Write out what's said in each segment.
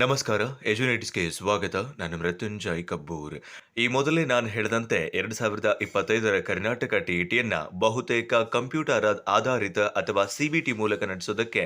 ನಮಸ್ಕಾರ ಎಜುನೇಟ್ಸ್ಗೆ ಸ್ವಾಗತ. ನಾನು ಮೃತ್ಯುಂಜಯ್ ಕಬ್ಬೂರ್. ಈ ಮೊದಲೇ ನಾನು ಹೇಳಿದಂತೆ ಎರಡು ಸಾವಿರದ ಇಪ್ಪತ್ತೈದರ ಕರ್ನಾಟಕ ಟಿಇಟಿಯನ್ನ ಬಹುತೇಕ ಕಂಪ್ಯೂಟರ್ ಆಧಾರಿತ ಅಥವಾ ಸಿಬಿಟಿ ಮೂಲಕ ನಡೆಸೋದಕ್ಕೆ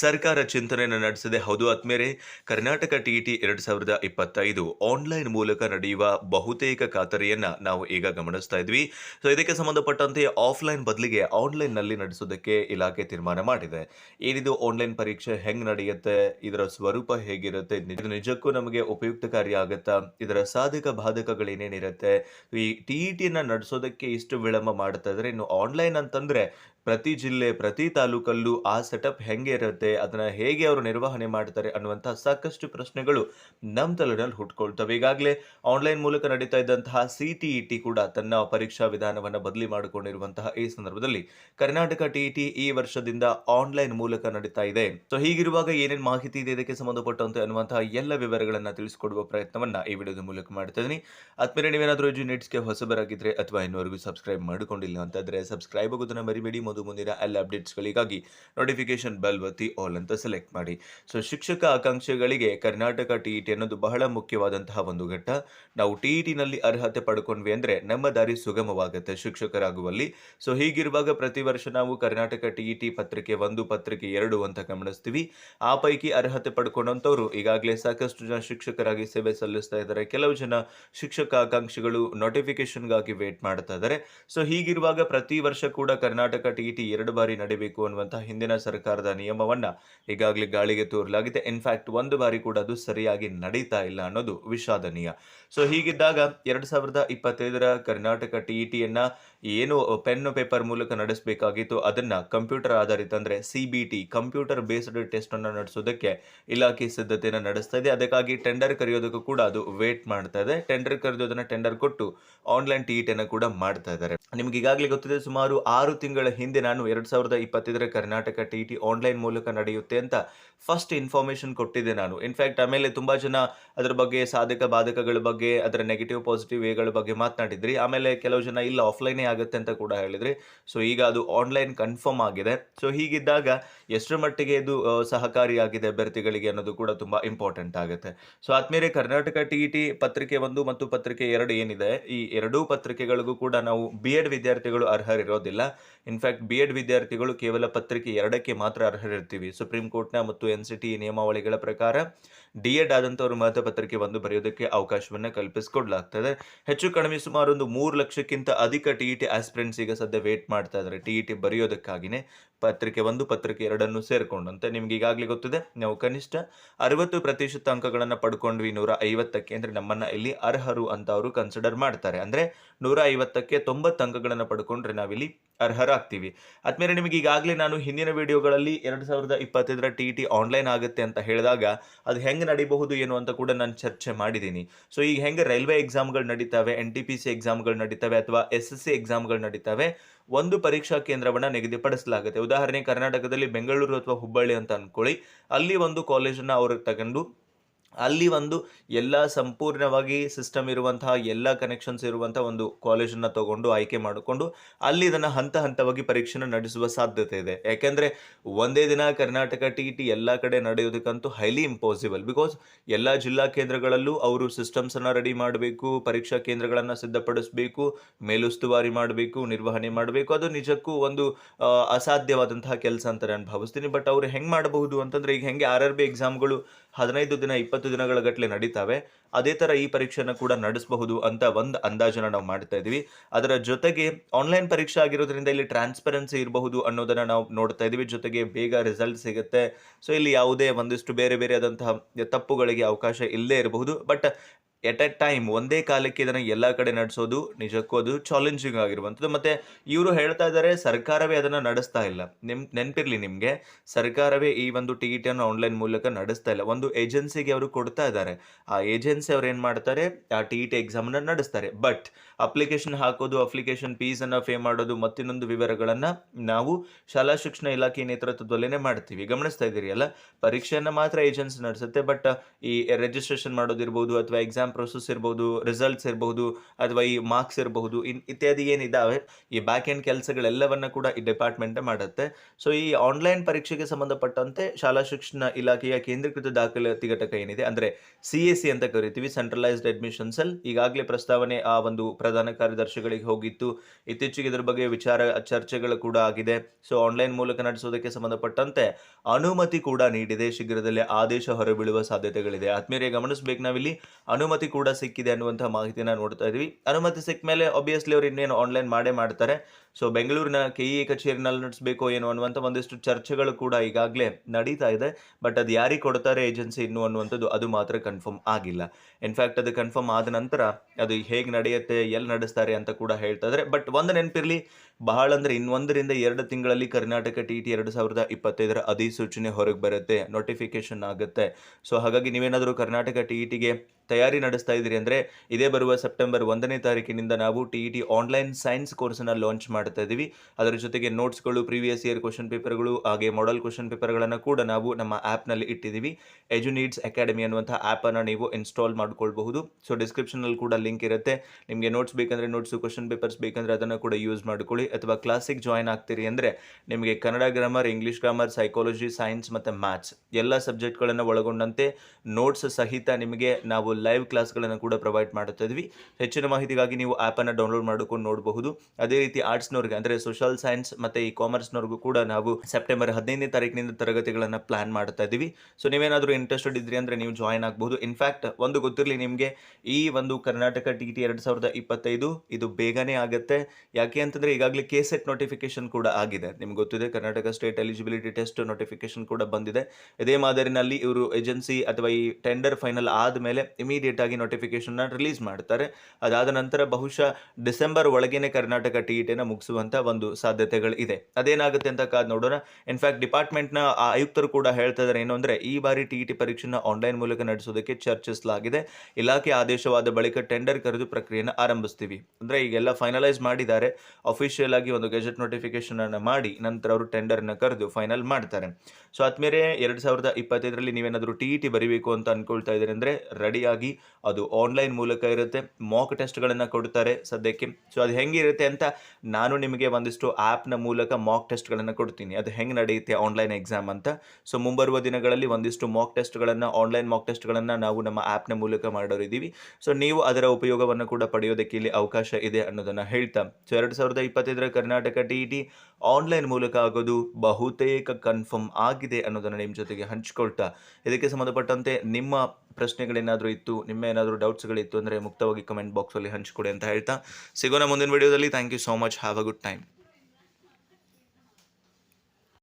ಸರ್ಕಾರ ಚಿಂತನೆಯನ್ನು ನಡೆಸಿದೆ. ಹೌದು ಆದ್ಮೇಲೆ ಕರ್ನಾಟಕ ಟಿಇಟಿ ಎರಡು ಸಾವಿರದ ಇಪ್ಪತ್ತೈದು ಆನ್ಲೈನ್ ಮೂಲಕ ನಡೆಯುವ ಬಹುತೇಕ ಖಾತರಿಯನ್ನ ನಾವು ಈಗ ಗಮನಿಸ್ತಾ ಇದ್ವಿ. ಸೊ ಇದಕ್ಕೆ ಸಂಬಂಧಪಟ್ಟಂತೆ ಆಫ್ಲೈನ್ ಬದಲಿಗೆ ಆನ್ಲೈನ್ನಲ್ಲಿ ನಡೆಸೋದಕ್ಕೆ ಇಲಾಖೆ ತೀರ್ಮಾನ ಮಾಡಿದೆ. ಏನಿದು ಆನ್ಲೈನ್ ಪರೀಕ್ಷೆ ಹೆಂಗ್ ನಡೆಯುತ್ತೆ, ಇದರ ಸ್ವರೂಪ ಹೇಗಿರುತ್ತೆ ಇದು ನಿಜಕ್ಕೂ ನಮಗೆ ಉಪಯುಕ್ತಕಾರಿ ಆಗುತ್ತಾ ಇದರ ಸಾಧಕ ಬಾಧಕಗಳೇನೇನಿರುತ್ತೆ ಈ ಟಿ ಇ ಟಿಯನ್ನು ನಡೆಸೋದಕ್ಕೆ ಇಷ್ಟು ವಿಳಂಬ ಮಾಡ್ತಾ ಇದ್ರೆ ಇನ್ನು ಆನ್ಲೈನ್ ಅಂತಂದ್ರೆ ಪ್ರತಿ ಜಿಲ್ಲೆ, ಪ್ರತಿ ತಾಲೂಕಲ್ಲೂ ಆ ಸೆಟಪ್ ಹೆಂಗೆ ಇರುತ್ತೆ, ಅದನ್ನ ಹೇಗೆ ಅವರು ನಿರ್ವಹಣೆ ಮಾಡ್ತಾರೆ ಅನ್ನುವಂತಹ ಸಾಕಷ್ಟು ಪ್ರಶ್ನೆಗಳು ನಮ್ಮ ತಲೆನಲ್ಲಿ ಹುಟ್ಕೊಳ್ತವೆ. ಈಗಾಗಲೇ ಆನ್ಲೈನ್ ಮೂಲಕ ನಡೀತಾ ಇದ್ದಂತಹ ಸಿ ಟಿ ಕೂಡ ತನ್ನ ಪರೀಕ್ಷಾ ವಿಧಾನವನ್ನು ಬದಲಿ ಮಾಡಿಕೊಂಡಿರುವಂತಹ ಈ ಸಂದರ್ಭದಲ್ಲಿ ಕರ್ನಾಟಕ ಟಿ ಟಿ ಈ ವರ್ಷದಿಂದ ಆನ್ಲೈನ್ ಮೂಲಕ ನಡೀತಾ ಇದೆ. ಸೊ ಹೀಗಿರುವಾಗ ಏನೇನು ಮಾಹಿತಿ ಇದೆ, ಇದಕ್ಕೆ ಸಂಬಂಧಪಟ್ಟಂತೆ ಅನ್ನುವಂತಹ ಎಲ್ಲ ವಿವರಗಳನ್ನ ತಿಳಿಸಿಕೊಡುವ ಪ್ರಯತ್ನವನ್ನ ಈ ವಿಡಿಯೋದ ಮೂಲಕ ಮಾಡ್ತಾ ಇದ್ದೀನಿ ನೀವೇನಾದರೂ ಗೆ ಹೊಸಬರಾಗಿದ್ರೆ ಅಥವಾ ಇನ್ನೂವರೆಗೂ ಸಬ್ಸ್ಕ್ರೈಬ್ ಮಾಡಿಕೊಂಡಿಲ್ಲ ಅಂತಂದ್ರೆ ಸಬ್ಸ್ಕ್ರೈಬ್ ಆಗೋದನ್ನ ಮರಿಬೇಡಿ. ಮೊದಲು ಮುಂದಿನ ಎಲ್ಲ ಅಪ್ಡೇಟ್ಸ್ಗಳಿಗಾಗಿ ನೋಟಿಫಿಕೇಶನ್ ಬೆಲ್ ಒತ್ತಿ ಆಲ್ ಅಂತ ಸೆಲೆಕ್ಟ್ ಮಾಡಿ. ಸೊ ಶಿಕ್ಷಕ ಆಕಾಂಕ್ಷೆಗಳಿಗೆ ಕರ್ನಾಟಕ ಟಿ ಅನ್ನೋದು ಬಹಳ ಮುಖ್ಯವಾದಂತಹ ಒಂದು ಘಟ್ಟ. ನಾವು ಟಿಇಟಿನಲ್ಲಿ ಅರ್ಹತೆ ಪಡ್ಕೊಂಡ್ವಿ ಅಂದ್ರೆ ನಮ್ಮ ದಾರಿ ಸುಗಮವಾಗುತ್ತೆ ಶಿಕ್ಷಕರಾಗುವಲ್ಲಿ. ಸೊ ಹೀಗಿರುವಾಗ ಪ್ರತಿ ವರ್ಷ ನಾವು ಕರ್ನಾಟಕ ಟಿಇಟಿ ಪತ್ರಿಕೆ ಒಂದು, ಪತ್ರಿಕೆ ಎರಡು ಅಂತ ಗಮನಿಸ್ತೀವಿ. ಆ ಪೈಕಿ ಅರ್ಹತೆ ಪಡ್ಕೊಂಡಂಥವ್ರು ಈಗಾಗಲೇ ಸಾಕಷ್ಟು ಜನ ಶಿಕ್ಷಕರಾಗಿ ಸೇವೆ ಸಲ್ಲಿಸ್ತಾ ಇದ್ದಾರೆ. ಕೆಲವು ಜನ ಶಿಕ್ಷಕ ಆಕಾಂಕ್ಷಿಗಳು ನೋಟಿಫಿಕೇಶನ್ಗಾಗಿ ವೇಟ್ ಮಾಡ್ತಾ ಇದ್ದಾರೆ. ಸೊ ಹೀಗಿರುವಾಗ ಪ್ರತಿ ವರ್ಷ ಕೂಡ ಕರ್ನಾಟಕ ಟಿಇಟಿ ಎರಡು ಬಾರಿ ನಡೀಬೇಕು ಅನ್ನುವಂತಹ ಹಿಂದಿನ ಸರ್ಕಾರದ ನಿಯಮವನ್ನ ಈಗಾಗಲೇ ಗಾಳಿಗೆ ತೋರಲಾಗಿದೆ. ಇನ್ಫ್ಯಾಕ್ಟ್ ಒಂದು ಬಾರಿ ಕೂಡ ಅದು ಸರಿಯಾಗಿ ನಡೀತಾ ಇಲ್ಲ ಅನ್ನೋದು ವಿಷಾದನೀಯ. ಸೊ ಹೀಗಿದ್ದಾಗ ಎರಡ್ ಸಾವಿರದ ಇಪ್ಪತ್ತೈದರ ಕರ್ನಾಟಕ ಟಿಇಟಿಯನ್ನ ಏನು ಪೆನ್ ಪೇಪರ್ ಮೂಲಕ ನಡೆಸಬೇಕಾಗಿತ್ತು, ಅದನ್ನ ಕಂಪ್ಯೂಟರ್ ಆಧಾರಿತ ಅಂದ್ರೆ ಸಿಬಿಟಿ ಕಂಪ್ಯೂಟರ್ ಬೇಸ್ಡ್ ಟೆಸ್ಟ್ ಅನ್ನು ನಡೆಸೋದಕ್ಕೆ ಇಲಾಖೆ ಸಿದ್ಧತೆಯನ್ನು ನಡೆಸ್ತಾ ಇದೆ. ಅದಕ್ಕಾಗಿ ಟೆಂಡರ್ ಕರೆಯೋದಕ್ಕೂ ಕೂಡ ಅದು ವೇಟ್ ಮಾಡ್ತಾ ಇದೆ. ಟೆಂಡರ್ ಕರೆದು ಟೆಂಡರ್ ಕೊಟ್ಟು ಆನ್ಲೈನ್ ಟಿಇಟಿಯನ್ನು ಕೂಡ ಮಾಡ್ತಾ ಇದ್ದಾರೆ. ನಿಮ್ಗೆ ಈಗಾಗಲೇ ಗೊತ್ತಿದೆ, ಸುಮಾರು ಆರು ತಿಂಗಳ ಹಿಂದೆ ನಾನು ಎರಡು ಸಾವಿರದ ಇಪ್ಪತ್ತಿದ್ರೆ ಕರ್ನಾಟಕ ಟಿ ಟಿ ಆನ್ಲೈನ್ ಮೂಲಕ ನಡೆಯುತ್ತೆ ಅಂತ ಫಸ್ಟ್ ಇನ್ಫಾರ್ಮೇಶನ್ ಕೊಟ್ಟಿದ್ದೆ ನಾನು. ಇನ್ಫ್ಯಾಕ್ಟ್ ಆಮೇಲೆ ತುಂಬ ಜನ ಅದರ ಬಗ್ಗೆ ಸಾಧಕ ಬಾಧಕಗಳ ಬಗ್ಗೆ, ಅದರ ನೆಗೆಟಿವ್ ಪಾಸಿಟಿವ್ ವೇಗಳ ಬಗ್ಗೆ ಮಾತನಾಡಿದ್ರಿ. ಆಮೇಲೆ ಕೆಲವು ಜನ ಇಲ್ಲ ಆಫ್ಲೈನೇ ಆಗುತ್ತೆ ಅಂತ ಕೂಡ ಹೇಳಿದ್ರಿ. ಸೊ ಈಗ ಅದು ಆನ್ಲೈನ್ ಕನ್ಫರ್ಮ್ ಆಗಿದೆ. ಸೊ ಹೀಗಿದ್ದಾಗ ಎಷ್ಟರ ಮಟ್ಟಿಗೆ ಇದು ಸಹಕಾರಿಯಾಗಿದೆ ಅಭ್ಯರ್ಥಿಗಳಿಗೆ ಅನ್ನೋದು ಕೂಡ ತುಂಬಾ ಇಂಪಾರ್ಟೆಂಟ್ ಆಗುತ್ತೆ. ಸೊ ಆದ್ಮೇಲೆ ಕರ್ನಾಟಕ ಟಿ ಟಿ ಪತ್ರಿಕೆ ಒಂದು ಮತ್ತು ಪತ್ರಿಕೆ ಎರಡು ಏನಿದೆ? ಈ ಎರಡೂ ಪತ್ರಿಕೆಗಳಿಗೂ ಕೂಡ ನಾವು ಬಿ ಎಡ್ ವಿದ್ಯಾರ್ಥಿಗಳು ಅರ್ಹರಿರೋದಿಲ್ಲ. ಇನ್ಫ್ಯಾಕ್ಟ್ ಬಿ ಎಡ್ ವಿದ್ಯಾರ್ಥಿಗಳು ಕೇವಲ ಪತ್ರಿಕೆ ಎರಡಕ್ಕೆ ಮಾತ್ರ ಅರ್ಹರಿರ್ತೀವಿ. ಸುಪ್ರೀಂ ಕೋರ್ಟ್ನ ಮತ್ತು ಎನ್ ಸಿ ಟಿ ನಿಯಮಾವಳಿಗಳ ಪ್ರಕಾರ ಡಿ ಎಡ್ ಆದಂಥವರು ಮಾತ್ರ ಪತ್ರಿಕೆ ಒಂದು ಬರೆಯೋದಕ್ಕೆ ಅವಕಾಶವನ್ನು ಕಲ್ಪಿಸಿಕೊಡ್ಲಾಗ್ತದೆ. ಹೆಚ್ಚು ಕಡಿಮೆ ಸುಮಾರು ಒಂದು ಮೂರು ಲಕ್ಷಕ್ಕಿಂತ ಅಧಿಕ ಟಿ ಇ ಟಿ ಆಸ್ಪಿರೆಂಟ್ಸ್ ಈಗ ಸದ್ಯ ವೇಟ್ ಮಾಡ್ತಾ ಇದ್ದಾರೆ. ಟಿ ಇ ಟಿ ಬರೆಯೋದಕ್ಕಾಗಿನೇ ಪತ್ರಿಕೆ ಒಂದು, ಪತ್ರಿಕೆ ಎರಡನ್ನು ಸೇರಿಕೊಂಡಂತೆ. ನಿಮ್ಗೆ ಈಗಾಗಲೇ ಗೊತ್ತಿದೆ, ನಾವು ಕನಿಷ್ಠ ಅರವತ್ತು ಪ್ರತಿಶತ ಅಂಕಗಳನ್ನು ಪಡ್ಕೊಂಡ್ವಿ ನೂರ ಐವತ್ತಕ್ಕೆ ಅಂದ್ರೆ ನಮ್ಮನ್ನ ಇಲ್ಲಿ ಅರ್ಹರು ಅಂತ ಅವರು ಕನ್ಸಿಡರ್ ಮಾಡ್ತಾರೆ. ಅಂದ್ರೆ ನೂರ ಐವತ್ತಕ್ಕೆ ತೊಂಬತ್ತು ಅಂಕಗಳನ್ನು ಪಡ್ಕೊಂಡ್ರೆ ನಾವಿಲ್ಲಿ ಅರ್ಹರಾಗ್ತೀವಿ. ಆದ್ಮೇಲೆ ನಿಮಗೆ ಈಗಾಗಲೇ ನಾನು ಹಿಂದಿನ ವಿಡಿಯೋಗಳಲ್ಲಿ ಎರಡು ಸಾವಿರದ ಇಪ್ಪತ್ತೈದರ ಟಿ ಟಿ ಆನ್ಲೈನ್ ಆಗುತ್ತೆ ಅಂತ ಹೇಳಿದಾಗ, ಅದು ಹೆಂಗೆ ನಡಿಬಹುದು ಏನು ಅಂತ ಕೂಡ ನಾನು ಚರ್ಚೆ ಮಾಡಿದ್ದೀನಿ. ಸೊ ಈಗ ಹೆಂಗೆ ರೈಲ್ವೆ ಎಕ್ಸಾಮ್ಗಳು ನಡೀತಾವೆ ಎನ್ ಟಿ ಪಿ ಸಿ ಎಕ್ಸಾಮ್ಗಳು ನಡೀತಾವೆ, ಅಥವಾ ಎಸ್ ಎಸ್ ಸಿ ಎಕ್ಸಾಮ್ಗಳು ನಡೀತವೆ ಒಂದು ಪರೀಕ್ಷಾ ಕೇಂದ್ರವನ್ನು ನಿಗದಿಪಡಿಸಲಾಗುತ್ತೆ. ಉದಾಹರಣೆ, ಕರ್ನಾಟಕದಲ್ಲಿ ಬೆಂಗಳೂರು ಅಥವಾ ಹುಬ್ಬಳ್ಳಿ ಅಂತ ಅಂದ್ಕೊಳ್ಳಿ ಅಲ್ಲಿ ಒಂದು ಕಾಲೇಜನ್ನು ಅವರು ತಗೊಂಡು ಅಲ್ಲಿ ಒಂದು ಎಲ್ಲ ಸಂಪೂರ್ಣವಾಗಿ ಸಿಸ್ಟಮ್ ಇರುವಂತಹ ಎಲ್ಲ ಕನೆಕ್ಷನ್ಸ್ ಇರುವಂಥ ಒಂದು ಕಾಲೇಜನ್ನು ತಗೊಂಡು ಆಯ್ಕೆ ಮಾಡಿಕೊಂಡು ಅಲ್ಲಿ ಇದನ್ನು ಹಂತ ಹಂತವಾಗಿ ಪರೀಕ್ಷೆನ ನಡೆಸುವ ಸಾಧ್ಯತೆ ಇದೆ. ಯಾಕೆಂದರೆ ಒಂದೇ ದಿನ ಕರ್ನಾಟಕ ಟಿ ಟಿ ಎಲ್ಲ ಕಡೆ ನಡೆಯೋದಕ್ಕಂತೂ ಹೈಲಿ ಇಂಪಾಸಿಬಲ್ ಬಿಕಾಸ್ ಎಲ್ಲ ಜಿಲ್ಲಾ ಕೇಂದ್ರಗಳಲ್ಲೂ ಅವರು ಸಿಸ್ಟಮ್ಸ್ ಅನ್ನ ರೆಡಿ ಮಾಡಬೇಕು, ಪರೀಕ್ಷಾ ಕೇಂದ್ರಗಳನ್ನು ಸಿದ್ಧಪಡಿಸಬೇಕು, ಮೇಲುಸ್ತುವಾರಿ ಮಾಡಬೇಕು, ನಿರ್ವಹಣೆ ಮಾಡಬೇಕು. ಅದು ನಿಜಕ್ಕೂ ಒಂದು ಅಸಾಧ್ಯವಾದಂತಹ ಕೆಲಸ ಅಂತ ನಾನು ಭಾವಿಸ್ತೀನಿ. ಬಟ್ ಅವ್ರು ಹೆಂಗೆ ಮಾಡಬಹುದು ಅಂತಂದ್ರೆ ಈಗ ಹೆಂಗೆ ಆರ್ ಆರ್ ಬಿ ಎಕ್ಸಾಮ್ಗಳು ಹದಿನೈದು ದಿನ ಇಪ್ಪತ್ತು ದಿನಗಳ ಗಟ್ಟಲೆ ನಡೀತಾವೆ. ಅದೇ ತರ ಈ ಪರೀಕ್ಷೆನ ಕೂಡ ನಡೆಸಬಹುದು ಅಂತ ಒಂದು ಅಂದಾಜನ್ನು ನಾವು ಮಾಡ್ತಾ ಇದ್ದೀವಿ ಅದರ ಜೊತೆಗೆ ಆನ್ಲೈನ್ ಪರೀಕ್ಷೆ ಆಗಿರೋದ್ರಿಂದ ಇಲ್ಲಿ ಟ್ರಾನ್ಸ್ಪರೆನ್ಸಿ ಇರಬಹುದು ಅನ್ನೋದನ್ನ ನಾವು ನೋಡ್ತಾ ಇದ್ದೀವಿ ಜೊತೆಗೆ ಬೇಗ ರಿಸಲ್ಟ್ ಸಿಗುತ್ತೆ. ಸೊ ಇಲ್ಲಿ ಯಾವುದೇ ಒಂದಿಷ್ಟು ಬೇರೆ ಬೇರೆ ಆದಂತಹ ತಪ್ಪುಗಳಿಗೆ ಅವಕಾಶ ಇಲ್ಲೇ ಇರಬಹುದು. ಬಟ್ ಎಟ್ ಎ ಟೈಮ್ ಒಂದೇ ಕಾಲಕ್ಕೆ ಇದನ್ನು ಎಲ್ಲ ಕಡೆ ನಡೆಸೋದು, ನಿಜಕ್ಕೂ ಅದು ಚಾಲೆಂಜಿಂಗ್ ಆಗಿರುವಂಥದ್ದು. ಮತ್ತೆ ಇವರು ಹೇಳ್ತಾ ಇದ್ದಾರೆ ಸರ್ಕಾರವೇ ಅದನ್ನು ನಡೆಸ್ತಾ ಇಲ್ಲ. ನಿಮ್, ನೆನಪಿರ್ಲಿ ನಿಮಗೆ, ಸರ್ಕಾರವೇ ಈ ಒಂದು ಟಿ ಅನ್ನು ಆನ್ಲೈನ್ ಮೂಲಕ ನಡೆಸ್ತಾ ಇಲ್ಲ. ಒಂದು ಏಜೆನ್ಸಿಗೆ ಅವರು ಕೊಡ್ತಾ ಇದ್ದಾರೆ ಆ ಏಜೆನ್ಸಿ ಅವ್ರು ಏನು ಮಾಡ್ತಾರೆ, ಆ ಟಿ ಟಿ ಎಕ್ಸಾಮ್ನ ನಡೆಸ್ತಾರೆ. ಬಟ್ ಅಪ್ಲಿಕೇಶನ್ ಹಾಕೋದು ಅಪ್ಲಿಕೇಶನ್ ಫೀಸನ್ನು ಫೇ ಮಾಡೋದು, ಮತ್ತಿನ್ನೊಂದು ವಿವರಗಳನ್ನು ನಾವು ಶಾಲಾ ಶಿಕ್ಷಣ ಇಲಾಖೆ ನೇತೃತ್ವದಲ್ಲೇ ಮಾಡ್ತೀವಿ. ಗಮನಿಸ್ತಾ ಇದ್ದೀರಿ ಅಲ್ಲ? ಪರೀಕ್ಷೆಯನ್ನು ಮಾತ್ರ ಏಜೆನ್ಸಿ ನಡೆಸುತ್ತೆ. ಬಟ್ ಈ ರಿಜಿಸ್ಟ್ರೇಷನ್ ಮಾಡೋದಿರ್ಬೋದು ಅಥವಾ ಎಕ್ಸಾಮ್ ಪ್ರೊಸೆಸ್ ಇರ್ಬೋದು ರಿಸಲ್ಟ್ಸ್ ಇರಬಹುದು ಅಥವಾ ಈ ಮಾರ್ಕ್ಸ್ ಇರಬಹುದು ಇನ್, ಇತ್ಯಾದಿ ಏನಿದ್ದಾವೆ ಈ ಬ್ಯಾಕ್ ಎಂಡ್ ಕೆಲಸಗಳೆಲ್ಲವನ್ನ ಕೂಡ ಈ ಡಿಪಾರ್ಟ್ಮೆಂಟ್ ಮಾಡುತ್ತೆ. ಸೊ ಈ ಆನ್ಲೈನ್ ಪರೀಕ್ಷೆಗೆ ಸಂಬಂಧಪಟ್ಟಂತೆ ಶಾಲಾ ಶಿಕ್ಷಣ ಇಲಾಖೆಯ ಕೇಂದ್ರೀಕೃತ ದಾಖಲಾತಿ ಘಟಕ ಏನಿದೆ, ಅಂದ್ರೆ ಸಿ ಎಸ್ ಸಿ ಅಂತ ಕರಿತೀವಿ ಸೆಂಟ್ರಲೈಸ್ಡ್ ಅಡ್ಮಿಷನ್ ಸೆಲ್ ಈಗಾಗಲೇ ಪ್ರಸ್ತಾವನೆ ಆ ಒಂದು ಪ್ರಧಾನ ಕಾರ್ಯದರ್ಶಿಗಳಿಗೆ ಹೋಗಿತ್ತು. ಇತ್ತೀಚೆಗೆ ಇದರ ಬಗ್ಗೆ ವಿಚಾರ, ಚರ್ಚೆಗಳು ಕೂಡ ಆಗಿದೆ. ಸೊ ಆನ್ಲೈನ್ ಮೂಲಕ ನಡೆಸೋದಕ್ಕೆ ಸಂಬಂಧಪಟ್ಟಂತೆ ಅನುಮತಿ ಕೂಡ ನೀಡಿದೆ. ಶೀಘ್ರದಲ್ಲೇ ಆದೇಶ ಹೊರಬೀಳುವ ಸಾಧ್ಯತೆಗಳಿದೆ. ಆತ್ಮೀಯರೇ ಗಮನಿಸಬೇಕು ನಾವಿಲ್ಲಿ. ಅನುಮತಿ ಕೂಡ ಸಿಕ್ಕಿದೆ ಅನ್ನುವಂತಹ ಮಾಹಿತಿನ ನೋಡ್ತಾ ಇದೀವಿ. ಅನುಮತಿ ಸಿಕ್ಕ ಮೇಲೆ ಆಬ್ವಿಯಸ್ಲಿ ಅವ್ರು ಇನ್ನೇನು ಆನ್ಲೈನ್ ಮಾಡೇ ಮಾಡ್ತಾರೆ. ಸೊ ಬೆಂಗಳೂರಿನ ಕೆ ಇ ಕಚೇರಿನಲ್ಲಿ ನಡೆಸಬೇಕು ಏನು ಅನ್ನುವಂಥ ಒಂದಿಷ್ಟು ಚರ್ಚೆಗಳು ಕೂಡ ಈಗಾಗಲೇ ನಡೀತಾ ಇದೆ ಬಟ್ ಅದು ಯಾರಿಗೆ ಕೊಡ್ತಾರೆ ಏಜೆನ್ಸಿ ಇನ್ನು ಅನ್ನುವಂಥದ್ದು ಅದು ಮಾತ್ರ ಕನ್ಫರ್ಮ್ ಆಗಿಲ್ಲ ಇನ್ಫ್ಯಾಕ್ಟ್ ಅದು ಕನ್ಫರ್ಮ್ ಆದ ನಂತರ ಅದು ಹೇಗೆ ನಡೆಯುತ್ತೆ ಎಲ್ಲಿ ನಡೆಸ್ತಾರೆ ಅಂತ ಕೂಡ ಹೇಳ್ತಾ ಇದ್ದಾರೆ ಬಟ್ ಒಂದು ನೆನಪಿರಲಿ ಬಹಳ ಅಂದರೆ ಇನ್ನೊಂದರಿಂದ ಎರಡು ತಿಂಗಳಲ್ಲಿ ಕರ್ನಾಟಕ ಟಿ ಟಿ ಎರಡು ಸಾವಿರದ ಇಪ್ಪತ್ತೈದರ ಅಧಿಸೂಚನೆ ಹೊರಗೆ ಬರುತ್ತೆ ನೋಟಿಫಿಕೇಶನ್ ಆಗುತ್ತೆ ಸೊ ಹಾಗಾಗಿ ನೀವೇನಾದರೂ ಕರ್ನಾಟಕ ಟಿ ಇ ಟಿಗೆ ತಯಾರಿ ನಡೆಸ್ತಾ ಇದ್ದೀರಿ ಅಂದರೆ ಇದೇ ಬರುವ ಸೆಪ್ಟೆಂಬರ್ ಒಂದನೇ ತಾರೀಕಿನಿಂದ ನಾವು T E T online science ಕೋರ್ಸನ್ನು launch ಮಾಡ್ತಾ ಇದ್ದೀವಿ ಅದರ ಜೊತೆಗೆ ನೋಟ್ಸ್ಗಳು ಪ್ರೀವಿಯಸ್ ಇಯರ್ ಕ್ವಶನ್ ಪೇಪರ್ಗಳು ಹಾಗೆ ಮಾಡಲ್ ಕ್ವಶನ್ ಪೇಪರ್ಗಳನ್ನು ಕೂಡ ನಾವು ನಮ್ಮ ಆ್ಯಪ್ನಲ್ಲಿ ಇಟ್ಟಿದ್ದೀವಿ ಎಜು ನೀಡ್ಸ್ ಅಕಾಡೆಮಿ ಅನ್ನುವಂಥ ಆ್ಯಪನ್ನು ನೀವು ಇನ್ಸ್ಟಾಲ್ ಮಾಡ್ಕೊಳ್ಬಹುದು. ಸೊ ಡಿಸ್ಕ್ರಿಪ್ಷನಲ್ಲಿ ಕೂಡ ಲಿಂಕ್ ಇರುತ್ತೆ. ನಿಮಗೆ ನೋಟ್ಸ್ ಬೇಕಂದರೆ ನೋಟ್ಸು ಕ್ವಶನ್ ಪೇಪರ್ಸ್ ಬೇಕಂದರೆ ಅದನ್ನು ಕೂಡ ಯೂಸ್ ಮಾಡ್ಕೊಳ್ಳಿ. ಅಥವಾ ಕ್ಲಾಸಿಗೆ ಜಾಯ್ನ್ ಆಗ್ತೀರಿ ಅಂದರೆ ನಿಮಗೆ Kannada grammar English grammar psychology science ಮತ್ತು ಮ್ಯಾಥ್ಸ್ ಎಲ್ಲ ಸಬ್ಜೆಕ್ಟ್ಗಳನ್ನು ಒಳಗೊಂಡಂತೆ ನೋಟ್ಸ್ ಸಹಿತ ನಿಮಗೆ ನಾವು ಲೈವ್ ಕ್ಲಾಸ್ಗಳನ್ನು ಕೂಡ ಪ್ರೊವೈಡ್ ಮಾಡ್ತಾ ಹೆಚ್ಚಿನ ಮಾಹಿತಿಗಾಗಿ ನೀವು ಆ್ಯಪನ್ನು ಡೌನ್ಲೋಡ್ ಮಾಡಿಕೊಂಡು ನೋಡಬಹುದು. ಅದೇ ರೀತಿ ಆರ್ಟ್ಸ್ನವ್ರಿಗೆ ಅಂದರೆ ಸೋಷಲ್ ಸೈನ್ಸ್ ಮತ್ತು ಈ ಕಾಮರ್ಸ್ನವ್ರಿಗೂ ಕೂಡ ನಾವು ಸೆಪ್ಟೆಂಬರ್ ಹದಿನೈದನೇ ತಾರೀಕಿನಿಂದ ತರಗತಿಗಳನ್ನು ಪ್ಲಾನ್ ಮಾಡ್ತಾ ಇದ್ದೀವಿ. ಸೊ ನೀವೇನಾದರೂ ಇಂಟ್ರೆಸ್ಟೆಡ್ ಇದ್ರಿ ಅಂದರೆ ನೀವು ಜಾಯ್ನ್ ಆಗ್ಬೋದು. ಇನ್ಫ್ಯಾಕ್ಟ್ ಒಂದು ಗೊತ್ತಿರಲಿ ನಿಮಗೆ, ಈ ಒಂದು ಕರ್ನಾಟಕ ಟಿ ಟಿ ಎರಡು ಸಾವಿರದ ಇಪ್ಪತ್ತೈದು ಇದು ಬೇಗನೆ ಆಗುತ್ತೆ. ಯಾಕೆ ಅಂತಂದರೆ ಈಗಾಗಲೇ ಕೆ ಸೆಟ್ ನೋಟಿಫಿಕೇಶನ್ ಕೂಡ ಆಗಿದೆ. ನಿಮ್ಗೆ ಗೊತ್ತಿದೆ, Karnataka state eligibility test notification ಕೂಡ ಬಂದಿದೆ. ಇದೇ ಮಾದರಿನಲ್ಲಿ ಇವರು ಏಜೆನ್ಸಿ ಅಥವಾ ಈ ಟೆಂಡರ್ ಫೈನಲ್ ಆದಮೇಲೆ ಇಮಿಡಿಯೇಟ್ ಆಗಿ ನೋಟಿಫಿಕೇಶನ್ನ ರಿಲೀಸ್ ಮಾಡ್ತಾರೆ. ಅದಾದ ನಂತರ ಬಹುಶಃ ಡಿಸೆಂಬರ್ ಒಳಗೇನೆ ಕರ್ನಾಟಕ ಟಿ ಇಟಿನ ಟಿನ ಮುಗಿಸುವಂಥ ಒಂದು ಸಾಧ್ಯತೆಗಳು ಇದೆ. ಅದೇನಾಗುತ್ತೆ ಅಂತ ಕಾದ್ ನೋಡೋಣ. ಇನ್ಫ್ಯಾಕ್ಟ್ ಡಿಪಾರ್ಟ್ಮೆಂಟ್ನ ಆಯುಕ್ತರು ಕೂಡ ಹೇಳ್ತಾ ಇದ್ದಾರೆ ಏನು ಅಂದರೆ, ಈ ಬಾರಿ ಟಿ ಇ ಟಿ ಪರೀಕ್ಷೆನ ಆನ್ಲೈನ್ ಮೂಲಕ ನಡೆಸೋದಕ್ಕೆ ಚರ್ಚಿಸಲಾಗಿದೆ ಇಲಾಖೆ ಆದೇಶವಾದ ಬಳಿಕ ಟೆಂಡರ್ ಕರೆದು ಪ್ರಕ್ರಿಯೆಯನ್ನು ಆರಂಭಿಸ್ತೀವಿ. ಅಂದರೆ ಈಗೆಲ್ಲ ಫೈನಲೈಸ್ ಮಾಡಿದ್ದಾರೆ. ಅಫಿಷಿಯಲ್ ಆಗಿ ಒಂದು ಗೆಜೆಟ್ ನೋಟಿಫಿಕೇಶನ್ ಅನ್ನು ಮಾಡಿ ನಂತರ ಅವರು ಟೆಂಡರ್ನ ಕರೆದು ಫೈನಲ್ ಮಾಡ್ತಾರೆ. ಸೊ ಆದ್ಮೇಲೆ ಎರಡು ಸಾವಿರದ ಇಪ್ಪತ್ತೈದರಲ್ಲಿ ನೀವೇನಾದರೂ ಟಿ ಇ ಟಿ ಬರೀಬೇಕು ಅಂತ ಅನ್ಕೊಳ್ತಾ ಇದ್ದೀರಿ ಅಂದರೆ ರೆಡಿಯಾಗಿ ಅದು ಆನ್ಲೈನ್ ಮೂಲಕ ಇರುತ್ತೆ. ಮಾಕ್ ಟೆಸ್ಟ್ಗಳನ್ನು ಕೊಡ್ತಾರೆ ಸದ್ಯಕ್ಕೆ. ಸೊ ಅದು ಹೆಂಗಿರುತ್ತೆ ಅಂತ ನಾನು ನಿಮಗೆ ಒಂದಿಷ್ಟು ಆ್ಯಪ್ನ ಮೂಲಕ ಮಾಕ್ ಟೆಸ್ಟ್ಗಳನ್ನು ಕೊಡ್ತೀನಿ. ಅದು ಹೆಂಗೆ ನಡೆಯುತ್ತೆ ಆನ್ಲೈನ್ ಎಕ್ಸಾಮ್ ಅಂತ. ಸೊ ಮುಂಬರುವ ದಿನಗಳಲ್ಲಿ ಒಂದಿಷ್ಟು ಮಾಕ್ ಟೆಸ್ಟ್ಗಳನ್ನು ಆನ್ಲೈನ್ ಮಾಕ್ ಟೆಸ್ಟ್ಗಳನ್ನು ನಾವು ನಮ್ಮ ಆ್ಯಪ್ನ ಮೂಲಕ ಮಾಡೋರಿದ್ದೀವಿ. ಸೊ ನೀವು ಅದರ ಉಪಯೋಗವನ್ನು ಕೂಡ ಪಡೆಯೋದಕ್ಕೆ ಇಲ್ಲಿ ಅವಕಾಶ ಇದೆ ಅನ್ನೋದನ್ನು ಹೇಳ್ತಾ. ಸೊ ಎರಡು ಸಾವಿರದ ಇಪ್ಪತ್ತೈದರ Karnataka T E T online ಮೂಲಕ ಆಗೋದು ಬಹುತೇಕ ಕನ್ಫರ್ಮ್ ಆಗಿದೆ ಅನ್ನೋದನ್ನು ನಿಮ್ಮ ಜೊತೆಗೆ ಹಂಚಿಕೊಳ್ತಾ. ಇದಕ್ಕೆ ಸಂಬಂಧಪಟ್ಟಂತೆ ನಿಮ್ಮ ಪ್ರಶ್ನೆಗಳೇನಾದರೂ ಇತ್ತು, ನಿಮ್ಮ ಏನಾದರೂ ಡೌಟ್ಸ್ಗಳಿತ್ತು ಅಂದರೆ ಮುಕ್ತವಾಗಿ ಕಮೆಂಟ್ ಬಾಕ್ಸಲ್ಲಿ ಹಂಚಿಕೊಡಿ ಅಂತ ಹೇಳ್ತಾ. ಸಿಗೋಣ ಮುಂದಿನ ವಿಡಿಯೋದಲ್ಲಿ. Thank you so much. Have a good time.